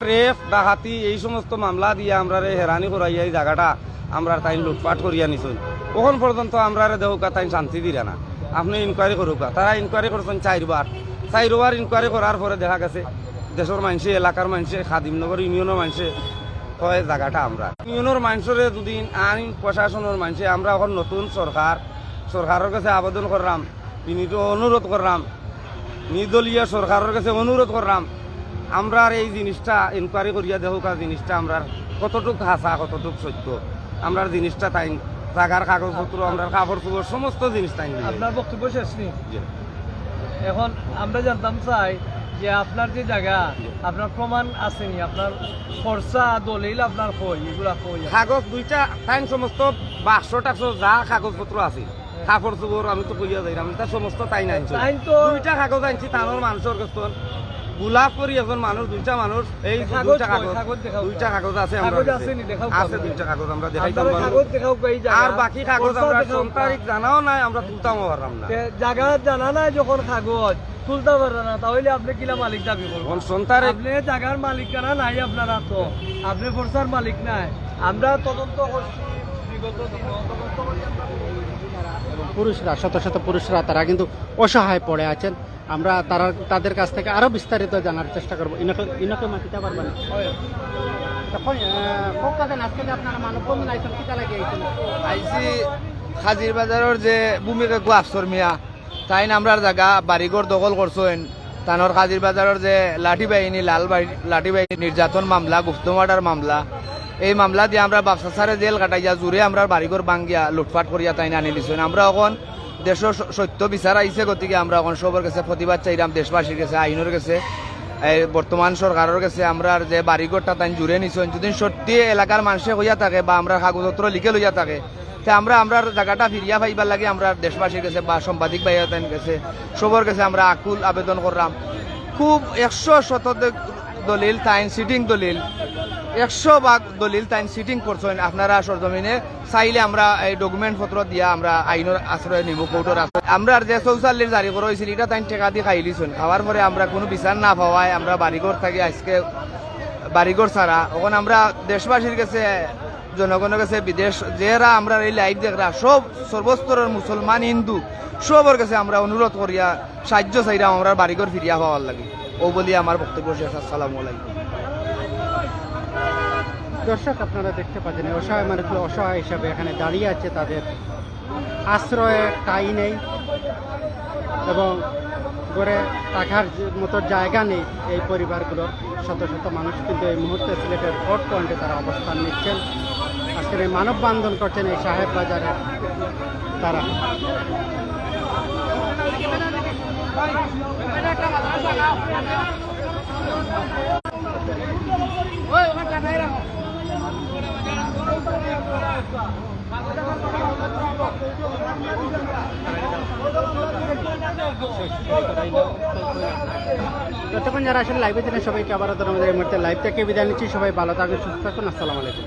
Rape ডাকাতি, এই সমস্ত মামলা দিয়ে আমরা হেরানি করাইয়া এই জায়গাটা। আমরা তাই লুটপাট করিয়া নিছুন কখন পর্যন্ত আমরা দেহুকা তাই শান্তি দিরা না? আপনি ইনকোয়ারি করুকা তারা ইনকোয়ারি করছেন চারবার চারবার ইনকোয়ারি করার পরে দেখা গেছে, দেশের মানুষে, এলাকার মানুষে, খাদিমনগর ইউনিয়নের মানুষে কয় জায়গাটা আমরা। ইউনিয়নের মানুষের দুদিন আইন, প্রশাসনের মানুষে আমরা এখন নতুন সরকার। সরকারের কাছে আবেদন করলাম, বিনীত অনুরোধ করলাম। নির্দলীয় সরকারের কাছে অনুরোধ করলাম। আমরা আর এই জিনিসটা ইনকোয়ারি করিয়া আর জিনিসটা আমরা কতটুক হাসা কতটুক সত্য। আমরা জিনিসটা তাই জাগার কাগজপত্র আমরা কাপড় চোপড় সমস্ত জিনিস তাই আপনার বক্তব্য শেষ নেই? এখন আমরা জানতাম চাই যে আপনার যে জায়গা আপনার প্রমাণ আসেনি আপনার খরচা দলিল আপনার কই এগুলা কই? কাগজ দুইটা তাই সমস্ত বাক্স টাক্স যা কাগজপত্র আছে। কাপড় চোপড় আমি তো কইয়া যাই আমি তার সমস্ত তাই নাই আনছি। তাই তো- দুইটা কাগজ আনছি তানোর মানুষের কাছে গোলাপ করি এখন মানুষ দুইটা মানুষ এই দুইটা কাগজ দুইটা কাগজ আছে আমরা আছে। দুইটা কাগজ আমরা দেখাইতাম আর বাকি কাগজ আমরা তারিখ জানাও নাই আমরা তুলতামও পারলাম না। জায়গা জানা নাই যখন কাগজ তুলতে পারে না তাহলে আপনি কিলা মালিক দাবি করবেন? এখন সোম তারিখ? আপনি জায়গার মালিকানা নাই আপনারা তো। আপনি ফোর্সার মালিক নাই। আমরা তদন্ত করছি বিগত দিনে তদন্ত করি আমরা পুরুষরা, শত শত পুরুষরা তারা কিন্তু অসহায় পড়ে আছেন। আমরা তারা তাদের কাছ থেকে আরও বিস্তারিত জানার চেষ্টা করব। ইনকে মাতিতে পারবেন আইসি হাজির বাজারের যে ভূমিকা আফসর মিয়া। তাই নামরার জায়গা বাড়িঘর দখল করছেন তানোর হাজির বাজারের যে লাঠি বাহিনী লাল লাঠি বাহিনী নির্যাতন মামলা গুপ্তমার্ডার মামলা। এই মামলা দিয়ে আমরা বাপসা সারে জেল কাটাইয়া জুড়ে আমরা বাড়িঘর ভাঙ্গিয়া লুটপাট করিয়া তাই আনি দিছেন আমরা এখন দেশের সত্য বিচার আইছে গতিকে আমরা এখন সবার কাছে প্রতিবাদ চাইলাম দেশবাসীর কাছে আইনের কাছে, এই বর্তমান সরকারের কাছে, আমরা যে বাড়িঘরটা তাই জুড়ে নিছেন, যদি সত্যি এলাকার মানুষে হইয়া থাকে বা আমরা কাগজপত্র লিখে লইয়া থাকে, তে আমরা আমরা জায়গাটা ফিরিয়া পাইবার লাগে, আমরা দেশবাসীর কাছে বা সাংবাদিক ভাইয়া কাছে সবার কাছে আমরা আকুল আবেদন করলাম খুব একশো শতাধিক দলিল তাইন সিটিং দলিল একশো ভাগ দলিল তাইন সিটিং করছেন আপনারা সরজমিনে। চাইলে আমরা এই ডকুমেন্ট পত্র দিয়া আমরা আইনের আশ্রয় নিব কোর্টের আশ্রয়। আমরা যে চৌচাল্লিশ জারি করা হয়েছিল এটা তাইন টেকা দিয়ে খাই লিছুন খাওয়ার পরে আমরা কোনো বিচার না পাওয়ায় আমরা বাড়িঘর থাকি, আজকে বাড়িঘর ছাড়া। ওখানে আমরা দেশবাসীর কাছে, জনগণের কাছে, বিদেশ যারা আমরা এই লাইভ দেখরা সব সর্বস্তরের মুসলমান, হিন্দু, সবার কাছে আমরা অনুরোধ করিয়া, সাহায্য চাইরাম আমরা বাড়িঘর ফিরিয়া পাওয়ার লাগে। ও বলি আমার বক্তব্য শেষ। আসসালামু আলাইকুম। দর্শক, আপনারা দেখতে পাচ্ছেন, অসহায় মানুষগুলো অসহায় হিসাবে এখানে দাঁড়িয়ে আছে, তাদের আশ্রয়ে ঠাই নেই এবং গড়ে থাকার মতো জায়গা নেই এই পরিবারগুলোর শত শত মানুষ কিন্তু এই মুহূর্তে সিলেটের ভোট পয়েন্টে তারা অবস্থান নিচ্ছেন। আজকের এই মানব বান্ধন করছেন এই সাহেব বাজারে তারা। যতক্ষণ যারা আসলে লাইভে ছিলেন, সবাইকে আবার আমাদের এই মুহূর্তে লাইভ থেকে বিদায় নিচ্ছি। সবাই ভালো থাকুন, সুস্থ থাকুন। আসসালামু আলাইকুম।